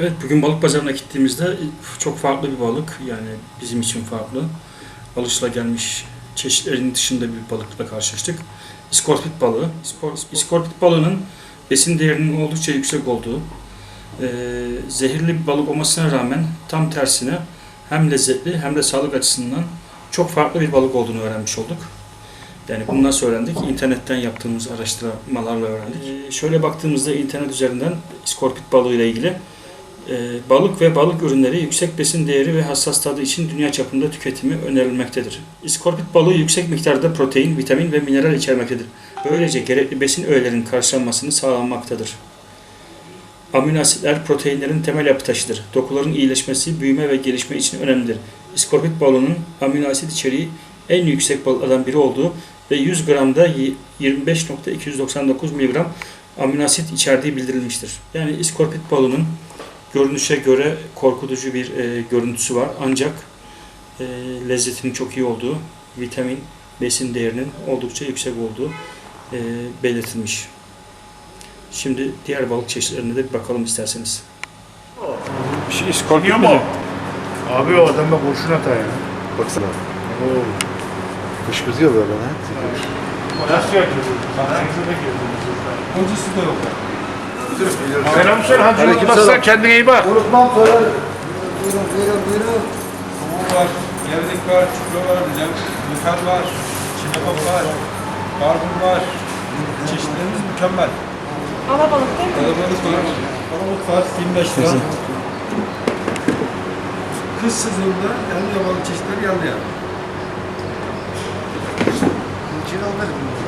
Evet bugün balık pazarına gittiğimizde çok farklı bir balık yani bizim için farklı. Alışılagelmiş çeşitlerin dışında bir balıkla karşılaştık. İskorpit balığı. İskor- İskorpit balığının besin değerinin oldukça yüksek olduğu, e, zehirli bir balık olmasına rağmen tam tersine hem lezzetli hem de sağlık açısından çok farklı bir balık olduğunu öğrenmiş olduk. Yani bunu nasıl öğrendik? İnternetten yaptığımız araştırmalarla öğrendik. E, şöyle baktığımızda internet üzerinden iskorpit balığı ile ilgili balık ve balık ürünleri yüksek besin değeri ve hassas tadı için dünya çapında tüketimi önerilmektedir. İskorpit balığı yüksek miktarda protein, vitamin ve mineral içermektedir. Böylece gerekli besin öğelerinin karşılanmasını sağlanmaktadır. Amino asitler proteinlerin temel yapı taşıdır. Dokuların iyileşmesi, büyüme ve gelişme için önemlidir. İskorpit balığının amino asit içeriği en yüksek balıklardan biri olduğu ve 100 gramda 25.299 mg amino asit içerdiği bildirilmiştir. Yani iskorpit balığının görünüşe göre korkutucu bir e, görüntüsü var. Ancak e, lezzetinin çok iyi olduğu, vitamin, besin değerinin oldukça yüksek olduğu e, belirtilmiş. Şimdi diğer balık çeşitlerine de bir bakalım isterseniz. Şey, iskorpiyon mu? Abi o adamda kurşun atar ya. Baksana. Oo. Fışkırtıyor böyle ha. Nasıl yapıyor? Sanatçıda Hocası da yok. Selam söyle hacı selam. kendine iyi bak. Unutmam sonra. Buyurun buyurun buyurun. Soğuk var, gevreklik var, çupra var, lüfer var, çinekop var, barbun var. Çeşitlerimiz mükemmel. Alabalık değil mi? Kalabalık var, kalabalık var 25 lira. Kış sezonunda yanlı balık çeşitleri yandı yani. O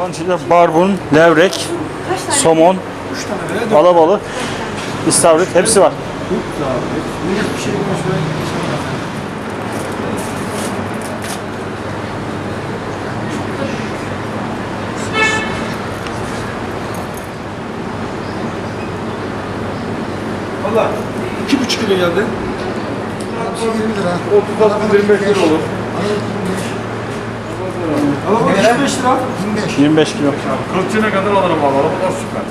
an içinde barbun, levrek, somon, alabalık, istavrit hepsi var. Bir şey. Valla iki buçuk kilo geldi. 30 25 lira olur. Ama bak 25 lira. 25 kilo. Kılçığına kadar alırım valla. O süper.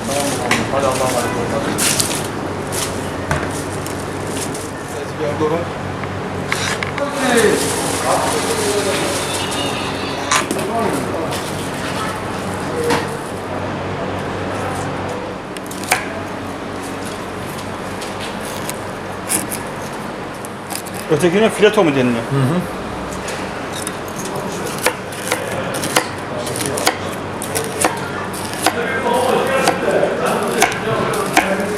Hadi Allah'a emanet ol. Ötekine fileto mu deniliyor?